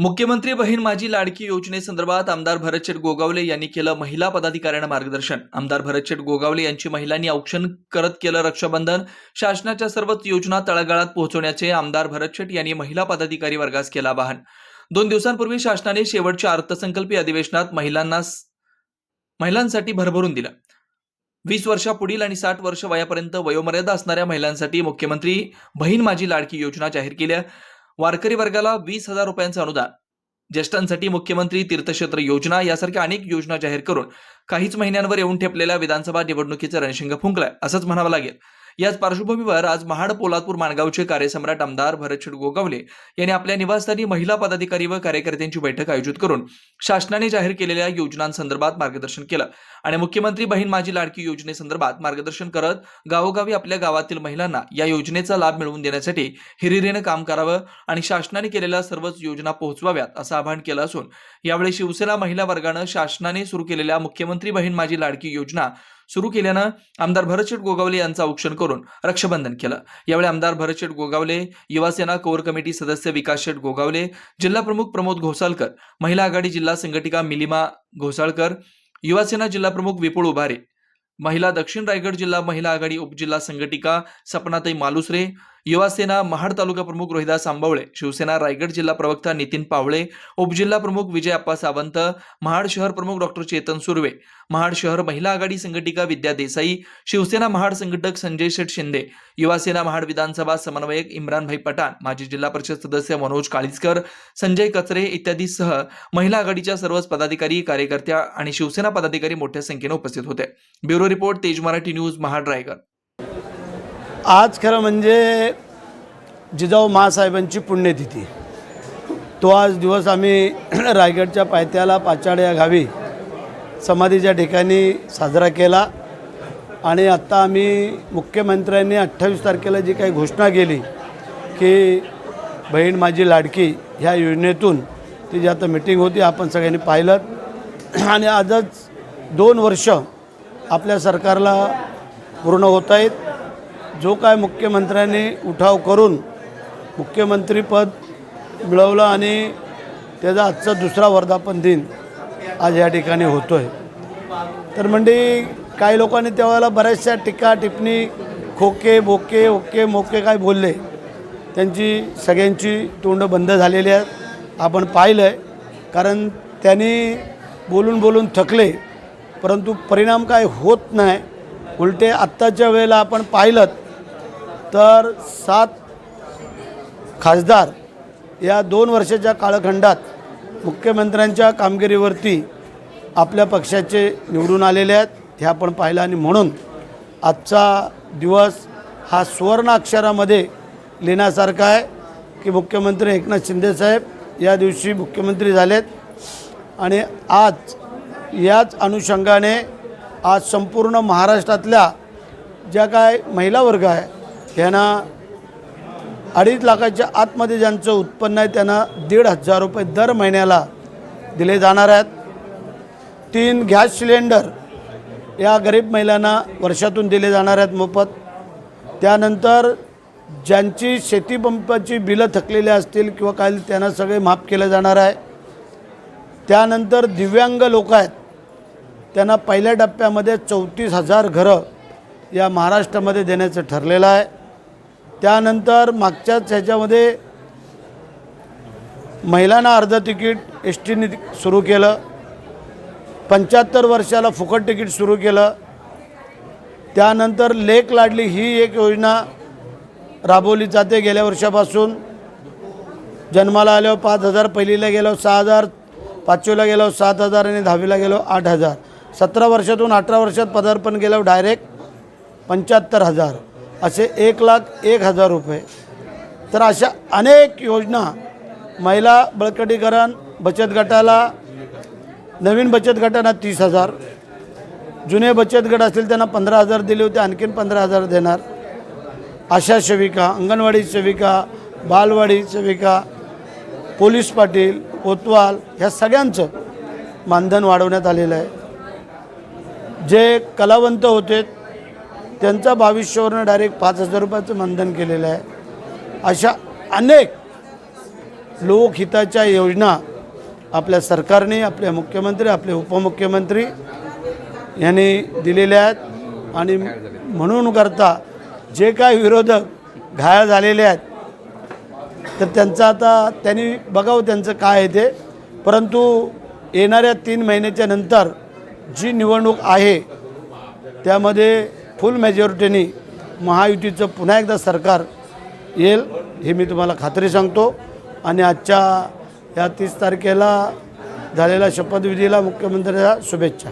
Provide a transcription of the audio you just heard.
मुख्यमंत्री बहीण माझी लाडकी योजनेसंदर्भात आमदार भरतशेठ गोगावले यांनी केलं महिला पदाधिकाऱ्यांना मार्गदर्शन. आमदार भरतशेठ गोगावले यांची महिलांनी औक्षण करत केलं रक्षाबंधन. शासनाच्या सर्वच योजना तळागाळात पोहोचवण्याचे आमदार भरतशेठ यांनी महिला पदाधिकारी वर्गास केलं आवाहन. दोन दिवसांपूर्वी शासनाने शेवटच्या अर्थसंकल्पीय अधिवेशनात महिलांना महिलांसाठी भरभरून दिलं. वीस वर्षापुढील आणि साठ वर्ष वयापर्यंत वयोमर्यादा असणाऱ्या महिलांसाठी मुख्यमंत्री बहीण माझी लाडकी योजना जाहीर केल्या. वारकरी वर्गाला वीस हजार रुपयांचं अनुदान. ज्येष्ठांसाठी मुख्यमंत्री तीर्थक्षेत्र योजना यासारख्या अनेक योजना जाहीर करून काहीच महिन्यांवर येऊन ठेपलेल्या विधानसभा निवडणुकीचं रणशिंग फुंकलाय असंच म्हणावं लागेल. याच पार्श्वभूमीवर आज महाड पोलादपूर माणगावचे कार्यसम्राट आमदार भरतशेठ गोगावले यांनी आपल्या निवासस्थानी महिला पदाधिकारी व कार्यकर्त्यांची बैठक आयोजित करून शासनाने जाहीर केलेल्या योजनांसंदर्भात मार्गदर्शन केलं. आणि मुख्यमंत्री बहीण माझी लाडकी योजनेसंदर्भात मार्गदर्शन करत गावोगावी आपल्या गावातील महिलांना या योजनेचा लाभ मिळवून देण्यासाठी हिरिरीनं काम करावं आणि शासनाने केलेल्या सर्वच योजना पोहोचवाव्यात असं आवाहन केलं असून यावेळी शिवसेना महिला वर्गानं शासनाने सुरू केलेल्या मुख्यमंत्री बहीण माझी लाडकी योजना सुरू केल्यानं आमदार भरतशेठ गोगावले यांचं औक्षण करून रक्षाबंधन केलं. यावेळी आमदार भरतशेठ गोगावले युवासेना कोर कमिटी सदस्य विकास शेठ गोगावले जिल्हा प्रमुख प्रमोद घोसाळकर महिला आघाडी जिल्हा संघटिका मिलिमा घोसाळकर युवासेना जिल्हा प्रमुख विपुळ उभारे महिला दक्षिण रायगड जिल्हा महिला आघाडी उपजिल्हा संघटिका सपनाताई मालुसरे युवासेना महाड तालुका प्रमुख रोहिदास आंबवळे शिवसेना रायगड जिल्हा प्रवक्ता नितीन पावळे उपजिल्हा प्रमुख विजय अप्पा सावंत महाड शहर प्रमुख डॉक्टर चेतन सुर्वे महाड शहर महिला आघाडी संघटिका विद्या देसाई शिवसेना महाड संघटक संजय शेठ शिंदे युवासेना महाड विधानसभा समन्वयक इम्रानभाई पठाण माजी जिल्हा परिषद सदस्य मनोज काळीसकर संजय कचरे इत्यादी सह महिला आघाडीच्या सर्वच पदाधिकारी कार्यकर्त्या आणि शिवसेना पदाधिकारी मोठ्या संख्येने उपस्थित होते. ब्युरो रिपोर्ट तेज मराठी न्यूज महाड रायगड. आज खरं म्हणजे जिजाऊ महासाहेबांची पुण्यतिथी. तो आज दिवस आम्ही रायगडच्या पायथ्याला पाचाड या गावी समाधीच्या ठिकाणी साजरा केला. आणि आत्ता आम्ही मुख्यमंत्र्यांनी अठ्ठावीस तारखेला जी काही घोषणा केली की बहीण माझी लाडकी ह्या योजनेतून ती जी आता मिटिंग होती आपण सगळ्यांनी पाहिलं आणि आजच दोन वर्ष आपल्या सरकारला पूर्ण होत आहेत. जो काय मुख्यमंत्र्यांनी उठाव करून मुख्यमंत्रीपद मिळवलं आणि त्याचा आजचा दुसरा वर्धापन दिन आज या ठिकाणी होतो आहे तर म्हणजे काही लोकांनी त्यावेळेला बऱ्याचशा टीका टिप्पणी खोके बोके ओके मोके काय बोलले त्यांची सगळ्यांची तोंड बंद झालेली आहेत. आपण पाहिलं आहे कारण त्यांनी बोलून बोलून थकले परंतु परिणाम काय होत नाही. उलटे आत्ताच्या वेळेला आपण पाहिलं तर सात खासदार या दोन वर्षाच्या काळखंडात मुख्यमंत्र्यांच्या कामगिरीवरती आपल्या पक्षाचे निवडून आलेले आहेत हे आपण पाहिलं. आणि म्हणून आजचा दिवस हा सुवर्ण अक्षरामध्ये लिहिण्यासारखा आहे की मुख्यमंत्री एकनाथ शिंदेसाहेब या दिवशी मुख्यमंत्री झालेत. आणि आज याच अनुषंगाने आज संपूर्ण महाराष्ट्रातल्या ज्या काय महिला वर्ग आहे त्यांना अडीच लाखाच्या आतमध्ये ज्यांचं उत्पन्न आहे त्यांना दीड हजार रुपये दर महिन्याला दिले जाणार आहेत. तीन गॅस सिलेंडर या गरीब महिलांना वर्षातून दिले जाणार आहेत मोफत. त्यानंतर ज्यांची शेतीपंपाची बिलं थकलेली असतील किंवा काही त्यांना सगळे माफ केलं जाणार आहे. त्यानंतर दिव्यांग लोक आहेत. त्यांना पहिल्या टप्प्यामध्ये चौतीस हजार घरं या महाराष्ट्रामध्ये देण्याचं ठरलेलं आहे. त्यानंतर मागच्याच ह्याच्यामध्ये महिलांना अर्ध तिकीट एस टीने सुरू केलं. पंच्याहत्तर वर्षाला फुकट तिकीट सुरू केलं. त्यानंतर लेक लाडली ही एक योजना राबवली जाते. गेल्या वर्षापासून जन्माला आल्यावर पाच हजार पहिलीला गेलो सहा हजार पाचवीला गेलो सात हजार आणि दहावीला गेलो आठ हजार. सतरा वर्षातून अठरा वर्षात पदार्पण केलं डायरेक्ट पंच्याहत्तर हजार. असे एक लाख एक हजार रुपये. तर अशा अनेक योजना महिला बळकटीकरण बचत गटाला नवीन बचत गटांना तीस हजार जुने बचत गट असतील त्यांना पंधरा हजार दिले होते आणखीन पंधरा हजार देणार. आशा सेविका अंगणवाडी सेविका बालवाडी सेविका पोलीस पाटील कोतवाल ह्या सगळ्यांचं मानधन वाढवण्यात आलेलं आहे. जे कलावंत होते त्यांचा बावीसशेवरनं डायरेक्ट पाच हजार रुपयाचं मानधन केलेलं आहे. अशा अनेक लोकहिताच्या योजना आपल्या सरकारने आपले मुख्यमंत्री आपले उपमुख्यमंत्री यांनी दिलेल्या आहेत. आणि म्हणून करता जे काय विरोधक घायल झालेले आहेत तर त्यांचं आता त्यांनी बघावं त्यांचं काय आहे ते. परंतु येणाऱ्या तीन महिन्याच्या नंतर जी निवडणूक आहे त्यामध्ये फुल मेजॉरिटीने महायुतीचं पुन्हा एकदा सरकार येईल हे मी तुम्हाला खात्री सांगतो. आणि आजच्या या तीस तारखेला झालेल्या शपथविधीला मुख्यमंत्र्यांच्या शुभेच्छा.